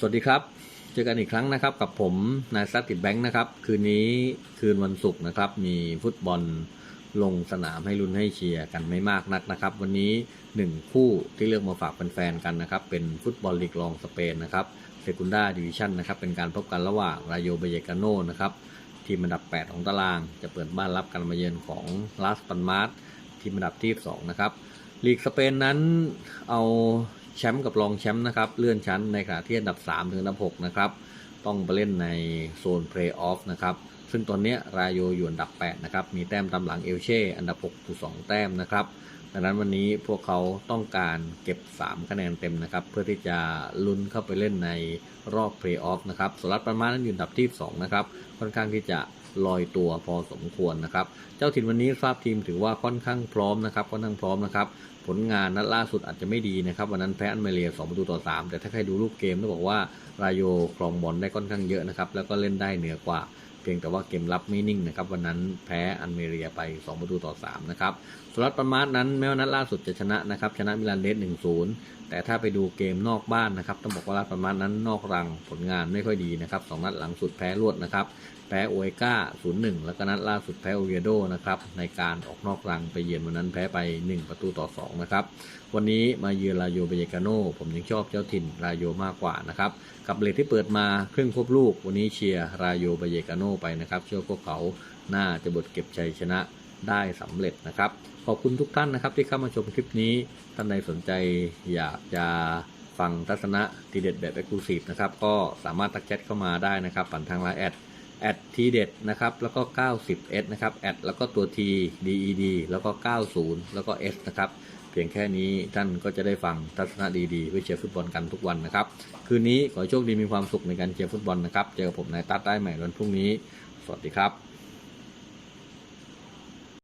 สวัสดีครับ เจอกันอีกครั้งนะครับ กับผมนายซัตติดแบงค์นะครับ คืนนี้คืนวันศุกร์นะครับ มีฟุตบอลลงสนามให้ลุ้นให้เชียร์กันไม่มากนักนะครับ วันนี้หนึ่งคู่ที่เลือกมาฝากแฟนๆกันนะครับ เป็นฟุตบอลลีกรองสเปนนะครับเซกุนดาดิวิชั่นนะครับ เป็นการพบกันระหว่างรายโยเบเยกาโนนะครับ ทีมอันดับ 8 ของตาราง จะเปิดบ้านรับการมาเยือนของลาสปันมาร์ทีมอันดับที่ 2 นะครับลีกสเปนนั้นเอา แชมป์กับรองแชมป์นะครับ เลื่อนชั้นในขณะที่อันดับ 3 ถึงอันดับ 6 นะครับ ต้องไปเล่นในโซนเพลย์ออฟนะครับ ซึ่งตอนนี้รายโยอยู่อันดับ 8 นะครับ มีแต้มตามหลังเอลเช่ อันดับ6อยู่2แต้มนะครับดังนั้นวันนี้พวกเขาต้องการเก็บ 3 คะแนนเต็มนะครับ เพื่อที่จะลุ้นเข้าไปเล่นในรอบเพลย์ออฟนะครับสรัตประมาณนั้นอยู่อันดับที่ 2 นะครับ ค่อนข้างที่จะ ลอยตัวพอสมควรนะครับ เจ้าถิ่นวันนี้ทราบทีมถือว่าค่อนข้างพร้อมนะครับค่อนข้างพร้อมนะครับผลงานนัดล่าสุดอาจจะไม่ดีนะครับวันนั้นแพ้อันเมเลีย2ประตูต่อ 3 แต่ถ้าใครดูรูปเกมต้องบอกว่ารายโยครองบอลได้ค่อนข้างเยอะนะครับแล้วก็เล่นได้เหนือกว่า พียงแต่ว่าเกมรับไม่นิ่งนะครับ วันนั้นแพ้อันเมเรียไป 2 ประตูต่อ 3 นะครับสลัดประมาทนั้นแม้ว่านัดล่าสุดจะชนะนะครับ ชนะมิลานเดส1-0 แต่ถ้าไปดูเกมนอกบ้านนะครับต้องบอกว่ารัดประมาทนั้นนอกรังผลงานไม่ค่อยดีนะครับสองนัดหลังสุดแพ้รวดนะครับแพ้โอเอก้า0-1 แล้วก็นัดล่าสุดแพ้โอเวโดนะครับในการออกนอกรังไปเยือนวันนั้นแพ้ไป 1 ประตูต่อ 2 นะครับ วันนี้มาเยือนลาโยเบเยกาโนผมยังชอบเจ้าถิ่นลาโยมากกว่านะครับกับเลทที่เปิดมาครึ่งครบลูกวันนี้เชียร์รายโยเบเยกาโนไปนะครับ เชื่อพวกเขาน่าจะบดเก็บชัยชนะได้สำเร็จนะครับ ขอบคุณทุกท่านนะครับที่เข้ามาชมคลิปนี้ ท่านใดสนใจอยากจะฟังทัศนะทีเด็ดแบบเอ็กซ์คลูซีฟนะครับ ก็สามารถทักแชทเข้ามาได้นะครับผ่านทางไลน์แอดแอดทีเด็ดนะครับ แล้วก็ 90s นะครับแอดแล้วก็ตัว T DED แล้วก็ 90 แล้วก็ S นะครับ พียงแค่นี้ท่านก็จะได้ฟังทัศนะดีๆเพื่อเชียร์ฟุตบอลกันทุกวันนะครับ คืนนี้ขอโชคดีมีความสุขในการเชียร์ฟุตบอลนะครับ เจอกับผมนายตัดได้ใหม่วันพรุ่งนี้ สวัสดีครับ